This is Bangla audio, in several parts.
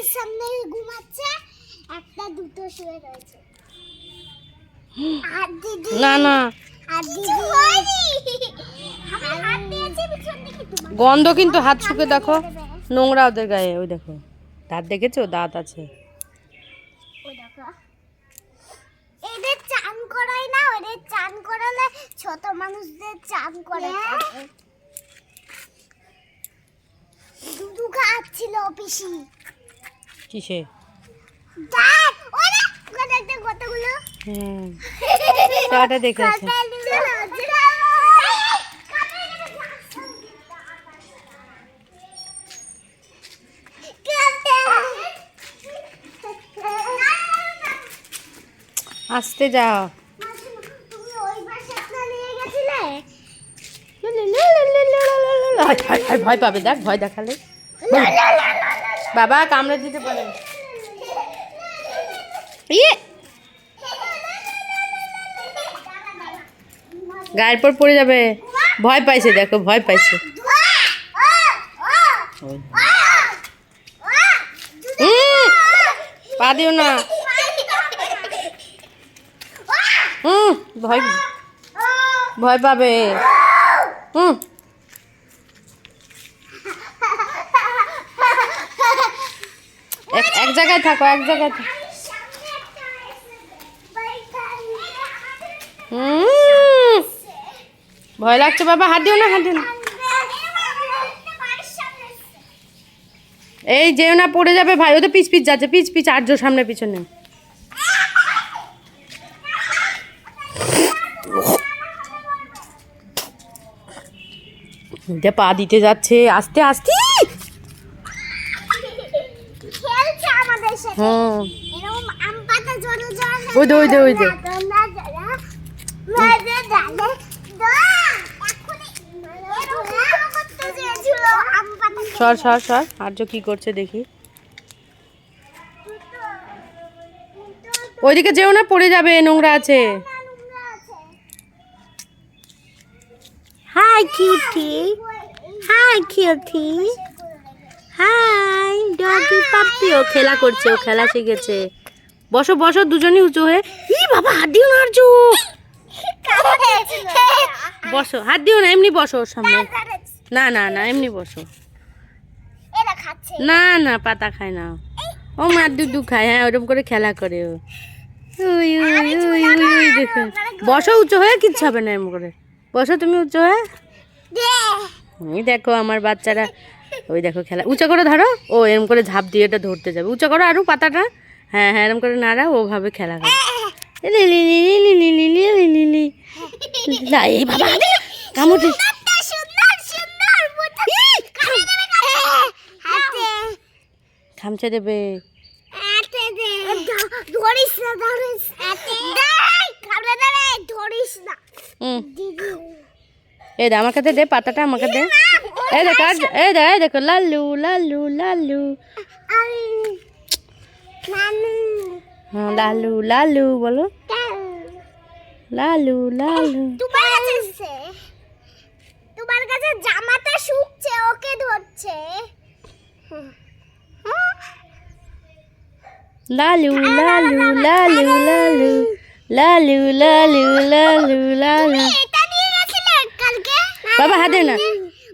আমাদের সামনে ঘুমাচ্ছে একটা দুটো শুয়ে রয়েছে। আর দিদি না না। আর দিদি হয়নি আমি হাত দিয়েছি পিছন দিকে গন্ধ কিন্তু হাত শুকে দেখো। নোংরা ওদের গায়ে ওই দেখো। দাঁত দেখেছ? দাঁত আছে। ওই দেখো। এদের চান করাই না ওদের চান করালে ছোট মানুষদের চান করে দুধু খাচ্ছিল পিসি। কিসে আসতে যাও ভয় পাবে দেখ ভয় দেখালে বাবা কামড়ে দিতে পারে। ইয়ে। গায়ের পর পড়ে যাবে। ভয় পাইছে, দেখো, ভয় পাইছে। পা দিও না। হুম ভয় ভয় পাবে। হুম এক এক জায়গায় থাকো, এক জায়গায় থাকো। ভয় লাগছে বাবা, হাত দিও না, হাত দিও না। এই যেও না, পড়ে যাবে ভাই ও তো পিচ পিচ যাচ্ছে, পিচ পিচ, আর্য সামনে, পিছনে। পা দিতে যাচ্ছে, আস্তে আস্তে খেলছে আমাদের সাথে হুম এরকম আম পাতা জড়ো জড়ো ওই দে, ওই দে, ওই দে। সর সর সর। আর্য কি করছে দেখি। ওইদিকে যেও না পড়ে যাবে নোংরা আছে। Hi cutie hi cutie hi doggy puppy ও খেলা করছে, ও খেলা শিখেছে। বসো বসো, দুজনই উঁচু হয়ে। ই বাবা, হাত দিও না আর্য বসো, হাত দিও না, এমনি বসো ওর সামনে। না না না, এমনি বসো। না না, পাতা খায় না। ও মার দুধু খায় হ্যাঁ ওরকম করে খেলা করে ও। দেখো। বসো, উঁচু হয়ে, কিচ্ছু হবে না এরকম করে। বসো, তুমি উঁচু হয়ে। দেখো, আমার বাচ্চারা ওই দেখো খেলা। উঁচা করে ধরো। ও এরম করে ঝাঁপ দিয়ে এটা ধরতে যাবে। উঁচা করো আরও পাতাটা। হ্যাঁ হ্যাঁ এরম করে নাড়া ওভাবে খেলা করে এই থামছে দেবে। এ দে আমার কাছে দে পাতাটা আমার কাছে দে। এই দেখো এই দেখো এই দেখো লালু লালু লালু আমি নানু হ্যাঁ লালু লালু বলো। লালু লালু তোমার কাছে। তোমার কাছে জামাটা শুকছে ওকে ধরছে। লালু লালু লালু লালু লালু লালু লালু লালু বাবা হাতে না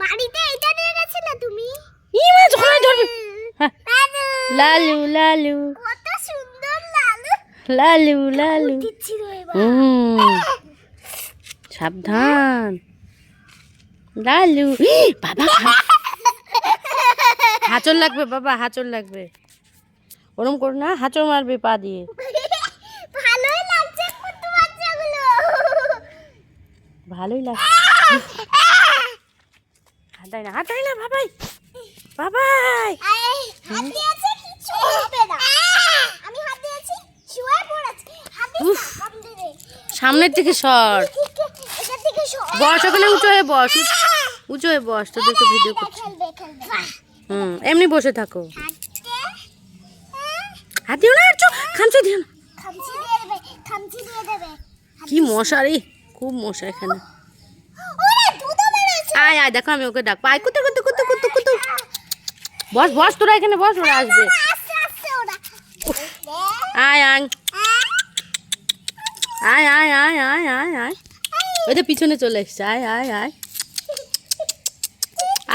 বাড়িতে এটা নিয়ে গেছিলে তুমি ই ধরবে। হ্যাঁ, লালু। লালু কত সুন্দর লালু। লালু লালু। সাবধান। লালু। বাবা হাঁচড় লাগবে বাবা হাঁচড় লাগবে। ওরম করো না হাঁচড় মারবে পা দিয়ে। ভালোই লাগছে ভালোই লাগছে। হাঁটাই না হাঁটাই না বাবাই বাবাই। সামনের থেকে সর। বস ওখানে উঁচু হয়ে বস উঁচু হয়ে বস দেখো ভিডিও করছি। হুম এমনি বসে থাকো। হাত দিও না আর খামচি দিও না। কি মশারি খুব মশা এখানে। আয় আয় দেখো আমি ওকে ডাক পায় কোথায় বস বস তোরা এখানে বস ওরা আসবে। আয় আয়। আয় আয় আয় আয় আয় আয়। ওই তো পিছনে চলে এসছে। আয় আয় আয়।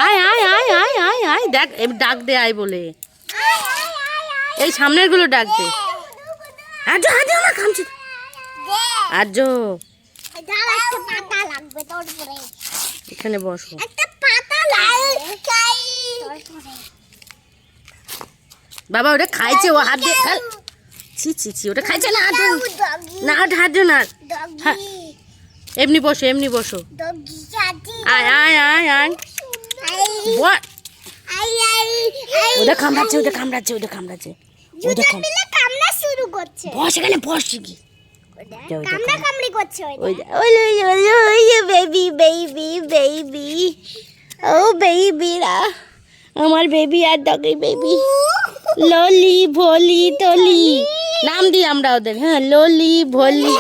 আয় আয় আয় আয় আয় আয়। দেখ ডাক দে আয় বলে। এই সামনেরগুলো ডাক দে। আজ আজ আমার খামছি। আজ। এখানে বসো। একটা পাতা বাবা ওটা খাইছে ও হাত দিয়ে খাল। ছি ছি ছি ওটা খাইছে না হাত। না হাত হাত না হ্যাঁ। এমনি বসো এমনি বসো। আয় আয় আয় আয়। ওটা কামড়াচ্ছে ওটা কামড়াচ্ছে ওটা কামড়াচ্ছে। ওটা কামড়া শুরু করছে। বস এখানে বস কি বেবি বেবি বেবি ও বেবিরা আমার বেবি আর doggy baby lolly volly tolly নাম দিই আমরা ওদের হ্যাঁ ললি ভলি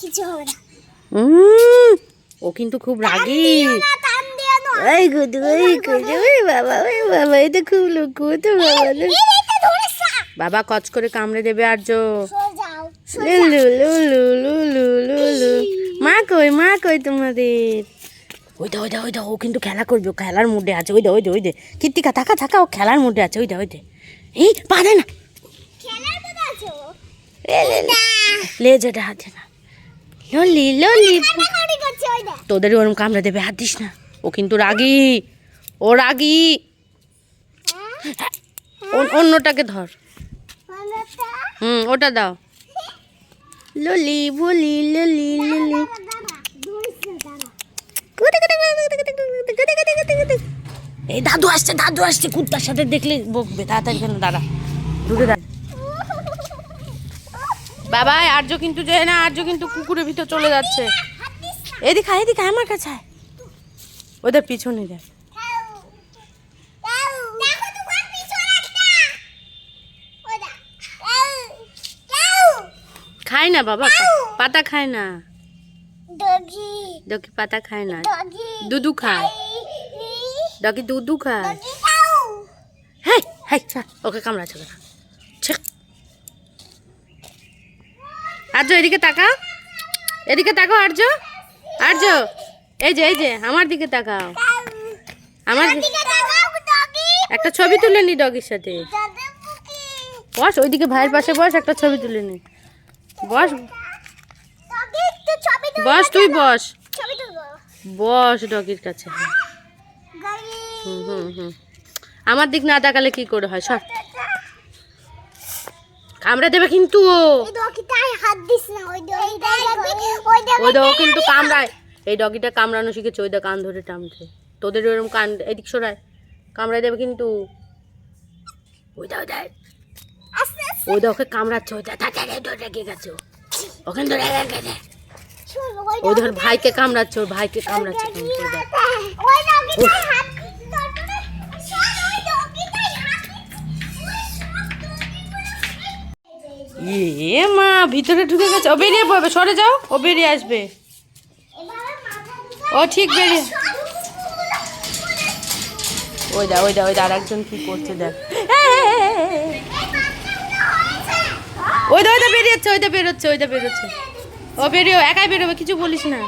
কিছু হবে না। ও কিন্তু খুব রাগি। ওই গুদু ওই গুদু ওই বাবা ওই বাবা। এটা খুব লুকু তো বাবা বাবা কচ করে কামড়ে দেবে আর জো। লুলু লুলু লুলু লুলু। মা কই মা কই তোমাদের? ওই দা ওই দা ওই দা ও কিন্তু খেলা করবে খেলার মুডে আছে। ওই দা ওই দা ওই দে। কীর্তিকা থাকা থাকা ও খেলার মুডে আছে। ওই দা ওই দে। এই পারে না। লে যেটা হাতে না। ললি ললি। তোদের ওরম কামড়ে দেবে হাত দিস না। ও কিন্তু রাগী। ও রাগী। অন- অন্যটাকে ধর। হুম ওটা দাও। ললি বলি ললি ললি। এই দাদু আসছে দাদু আসছে। কুত্তার সাথে দেখলে বকবে। তাড়াতাড়ি কেন দাদা দূরে দাঁড়া। বাবা আর্য কিন্তু যায় না আর্য কিন্তু কুকুরের ভিতর চলে যাচ্ছে। এদিকে এদিকে আমার কাছে। ওদের পিছনে কেউ খায় না বাবা পাতা খায় না। ডগি পাতা খায় না। ডগি দুধু খায়। ডকি দুধু খায়। হ্যাঁ ছাড়, ওকে কামড়াচ্ছে কেন আর্য, এদিকে তাকাও। এদিকে তাকাও, আর্য। আর্য, এই যে এই যে, আমার দিকে তাকাও। আমার একটা ছবি তুলে নি ডগির সাথে। বস, ওইদিকে ভাইয়ের পাশে বস, একটা ছবি তুলে নি। বস। বস, তুই বস। বস ডগির কাছে। হুম হুম হুম। আমার দিক না তাকালে কি করে হয়? সব কামড়ে দেবে কিন্তু। ওই ডগিটায় দেখবি ওই ওই দা ও কিন্তু কামড়ায়। এই ডগিটা কামড়ানো শিখেছে ওই দা কান ধরে টানছে তোদের ওরকম কান এদিক সরায়। কামড়ায় দেবে কিন্তু। ওই দা ওই দা। আস্তে আস্তে। ওই দা ওকে কামড়াচ্ছে ওই দা রেখে গেছে। ওখানে ধরে গেছে। ওই ওই ধর ভাইকে কামড়াচ্ছে ওর ভাইকে কামড়াচ্ছে ভিতরে ঢুকে গেছে। ও বেরিয়ে পড়বে, সরে যাও। ও বেরিয়ে আসবে। ও ঠিক বেরিয়ে ওই দা ওই দা ওই দা, আরেকজন কি করছে দেখ। ওই দা ওই দা বেরিয়েছে ওই দা বেরোচ্ছে, ওই দা বেরোচ্ছে। ও বেরিয়ে একাই বেরোবে, কিছু বলিস না।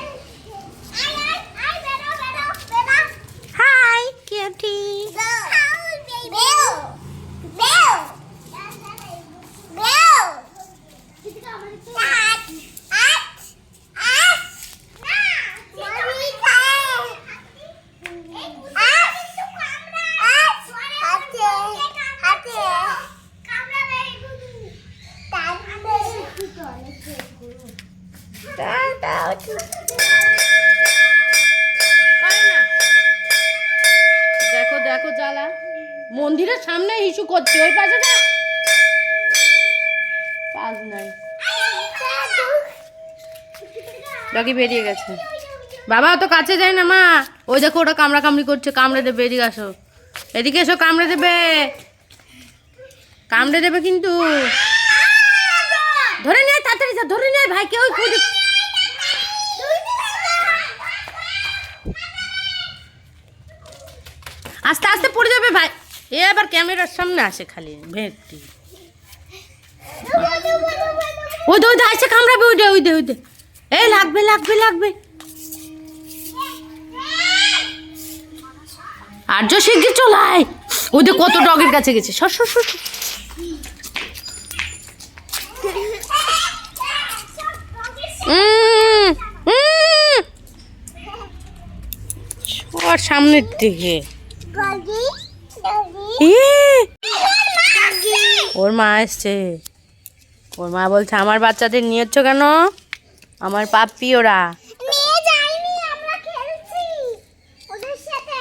মন্দিরের সামনে ইস্যু করছে, ওই পাশে যা কাজ নাই। ডগি বেরিয়ে গেছে। বাবা তো কাছে যায় না, মা। ওই দেখো, ওটা কামড়া কামড়ি করছে। কামড়ে দেবে এদিকে আসো। এদিকে এসো, কামড়ে দেবে। কামড়ে দেবে কিন্তু। ধরে নিয়ে তাড়াতাড়ি যা, ধরে নিয়ে ভাই কেউ খুঁজে। আস্তে আস্তে পড়ে যাবে, ভাই। এ আবার ক্যামেরার সামনে আসে খালি, ভেটটি। ওই দে ওই দে আসে কামড়াবে, ওই দে ওই দে ওই দে। এই লাগবে লাগবে লাগবে। আর্য শিগগির চলাই ওই দে, কত ডগের কাছে গেছে। সর সর সর সামনের দিকে। ওর মা এসছে। ওর মা বলছে আমার বাচ্চাদের নিয়েছ কেন? আমার পাপ্পি ওরা। নিয়ে যাইনি আমরা খেলছি ওদের সাথে।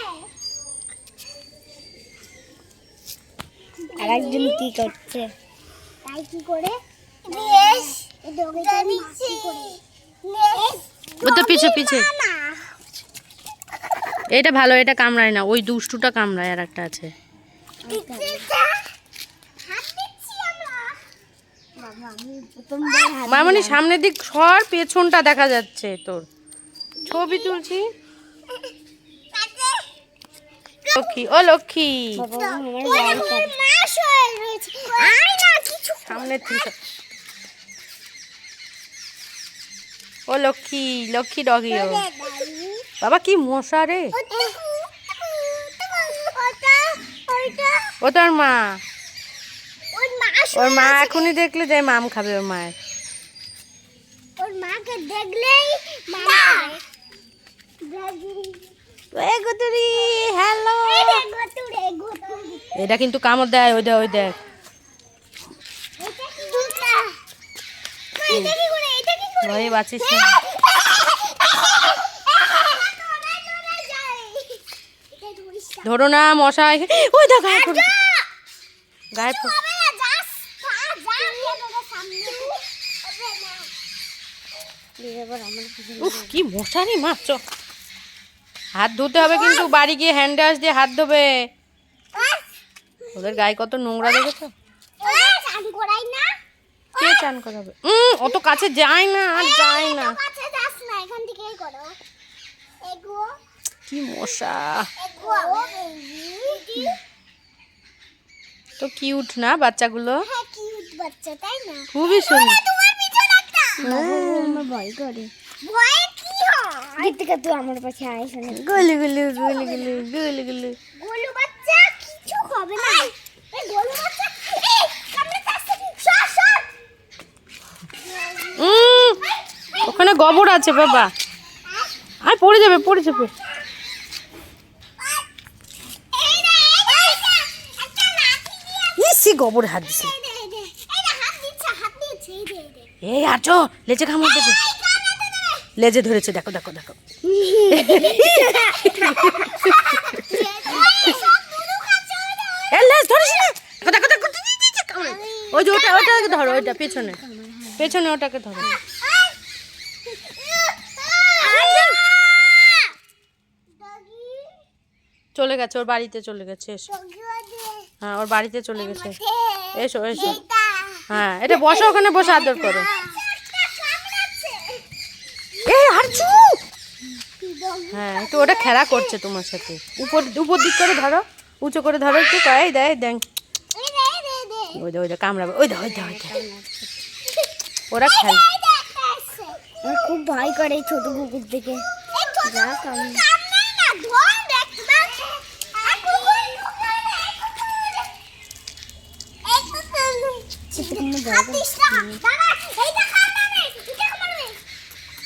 আর একজন কি করছে? তাই কি করে? ও তো পিছে পিছে। এটা ভালো, এটা কামড়ায় না, ওই দুষ্টুটা কামড়ায় আর একটা আছে। মামনি, সামনের দিক সর, পেছনটা দেখা যাচ্ছে তোর। ছবি তুলছি। লক্ষ্মী, ও লক্ষ্মী। সামনের থেকে ও লক্ষ্মী লক্ষ্মী ডগি ও। বাবা কি মশা রে? ও তোর মা। ওর মা এখনই দেখলে যে মাম খাবে ওর মায়ের। ওর মাকে দেখলেই হ্যালো। এটা কিন্তু কামড় দেয় ওই দেখ ওই দেখ এটা কি দুটা এটা কি করে? এটা কি করে? ভয়ে বাঁচিস ধরো না মশা ওই দেখ গায়ে পড়ে গায়ে উফ কি মশা রে মা চ হাত ধুতে হবে কিন্তু বাড়ি গিয়ে হ্যান্ড ওয়াশ দিয়ে হাত ধোবে। ওদের গায়ে কত নোংরা দেখেছ? কে চান করাবে? উম, অত কাছে যায় না আর যায় না। কি মশা? তো কিউট না বাচ্চাগুলো? খুবই সুন্দর। আমার ভয় করে। ভয় কি গীতিকা তুই আমার পাশে আয় শুনে। গুলু গুলু গুলু গুলু গুলু গুলু। গোলু বাচ্চা কিছু হবে না। এই বাচ্চা এই সামনে আসছে সর সর। উম, ওখানে গোবর আছে বাবা। আর পড়ে যাবে পড়ে যাবে এই রে এই রে একটা লাঠি দিয়ে ইসি গোবর হাত দিছে। এই আছো লেজে কামড় দেবে লেজে ধরেছে দেখো দেখো দেখো। লেজ ধরিস না। দেখো দেখো দেখো। ওই যে ওটা ওটাকে ধরো ওইটা পেছনে। পেছনে ওটাকে ধরো। চলে গেছে ওর বাড়িতে চলে গেছে হ্যাঁ ওর বাড়িতে চলে গেছে। এসো এসো। হ্যাঁ এটা বসো ওখানে বসে আদর করো। হ্যাঁ একটু ওটা খেলা করছে তোমার সাথে। উপর উপর দিক করে ধরো উঁচু করে ধরো একটু এই দেয় দেখ। ওই দে ওই দে কামড়াবে। ওই দে ওই দে ওই দে। ওরা খেলে। খুব ভয় করে এই ছোট কুকুর থেকে যা কামড়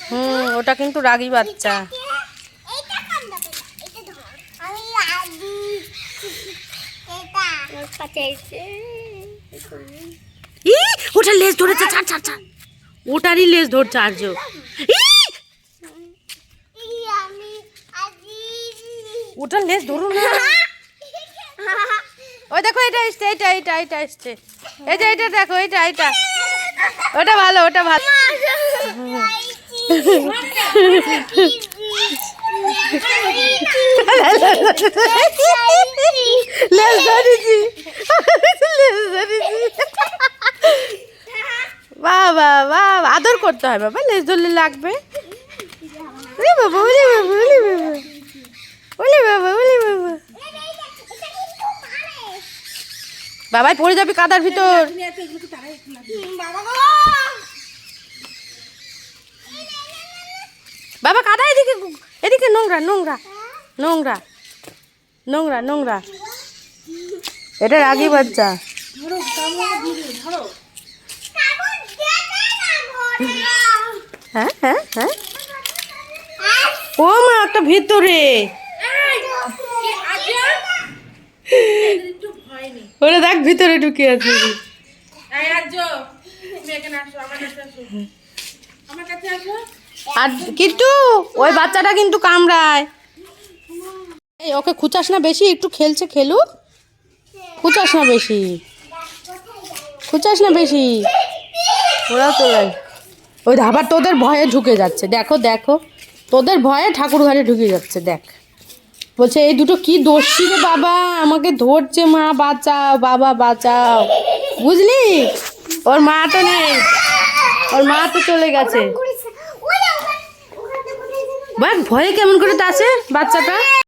হুম। ওটা কিন্তু রাগী বাচ্চা। ই ওটা লেজ ধরেছে ছাড় ছাড় ছাড়। ওটারই লেজ ধরছে আর্য ওটার লেজ ধরো না। ওই দেখো এটা এসছে এটা এটা এটা এসছে। এই যে এটা দেখো এটা এটা ওটা ভালো ওটা ভালো। আদর করতে হয়, বাবা, লেজ ধরলে লাগবে। বাবা ওলে বাবা ওলে বাবা ওলে বাবা বাবাই পড়ে যাবি কাদার ভিতর। বাবা কাদা এদিকে এদিকে নোংরা নোংরা নোংরা নোংরা নোংরা। এটা রাগি বাচ্চা। হ্যাঁ হ্যাঁ হ্যাঁ। ও মা একটা ভিতরে। ওরে দেখ ভিতরে ঢুকে আছে। আর কিন্তু ওই বাচ্চাটা কিন্তু কামড়ায়। এই ওকে খুচাস না বেশি একটু খেলছে খেলুক। খুচাস না বেশি। খুচাস না বেশি। ওরা তো ওই আবার তোদের ভয়ে ঢুকে যাচ্ছে। দেখো দেখো। তোদের ভয়ে ঠাকুর ঘরে ঢুকে যাচ্ছে দেখ। বলছে এই দুটো কি দোষী রে বাবা? আমাকে ধরছে মা বাঁচাও বাবা বাঁচাও। বুঝলি? ওর মা তো নেই। ওর মা তো চলে গেছে। বাট ভয়ে কেমন করে আছে বাচ্চাটা?